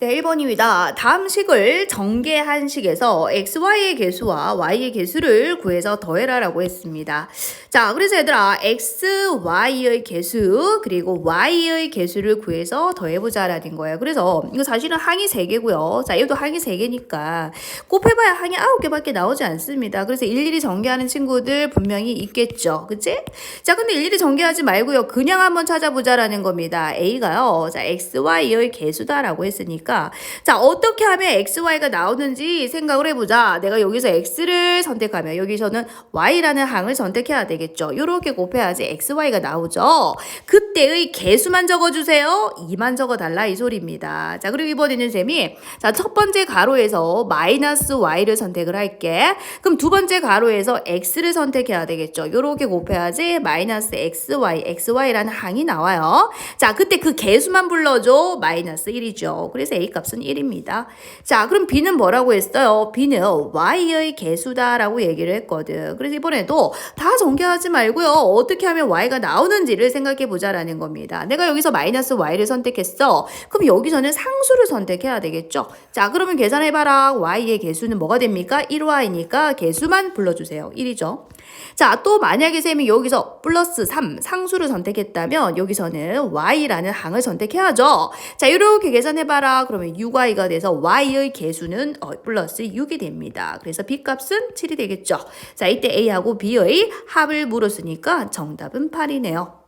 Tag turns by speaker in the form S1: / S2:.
S1: 네, 1번입니다. 다음 식을 전개한 식에서 xy의 개수와 y의 개수를 구해서 더해라라고 했습니다. 자, 그래서 얘들아, x, y의 개수, 그리고 y의 개수를 구해서 더해보자라는 거예요. 그래서 이거 사실은 항이 3개고요. 자, 이것도 항이 3개니까 곱해봐야 항이 9개밖에 나오지 않습니다. 그래서 일일이 전개하는 친구들 분명히 있겠죠. 그치? 자, 근데 일일이 전개하지 말고요. 그냥 한번 찾아보자라는 겁니다. a가요. 자, x, y의 개수다라고 했으니까 자, 어떻게 하면 x, y가 나오는지 생각을 해보자. 내가 여기서 x를 선택하면 여기서는 y라는 항을 선택해야 되겠죠. 이렇게 곱해야지 x, y가 나오죠. 그때의 개수만 적어주세요. 2만 적어달라 이 소리입니다. 자, 그리고 이번에는 쌤이 자, 첫 번째 가로에서 마이너스 y를 선택을 할게. 그럼 두 번째 가로에서 x를 선택해야 되겠죠. 이렇게 곱해야지 마이너스 xy, xy라는 항이 나와요. 자, 그때 그 개수만 불러줘. 마이너스 1이죠. 그래서 a 값은 1입니다. 자, 그럼 b는 뭐라고 했어요? b는 y의 개수다라고 얘기를 했거든. 그래서 이번에도 다 전개하지 말고요. 어떻게 하면 y가 나오는지를 생각해 보자라는 겁니다. 내가 여기서 마이너스 y를 선택했어. 그럼 여기서는 상수를 선택해야 되겠죠. 자, 그러면 계산해봐라. y의 개수는 뭐가 됩니까? 1y니까 개수만 불러주세요. 1이죠. 자, 또 만약에 쌤이 여기서 플러스 3 상수를 선택했다면 여기서는 y라는 항을 선택해야죠. 자, 이렇게 계산해봐라. 그러면 6y가 돼서 y의 개수는 어, 플러스 6이 됩니다. 그래서 b 값은 7이 되겠죠. 자, 이때 a하고 b의 합을 물었으니까 정답은 8이네요.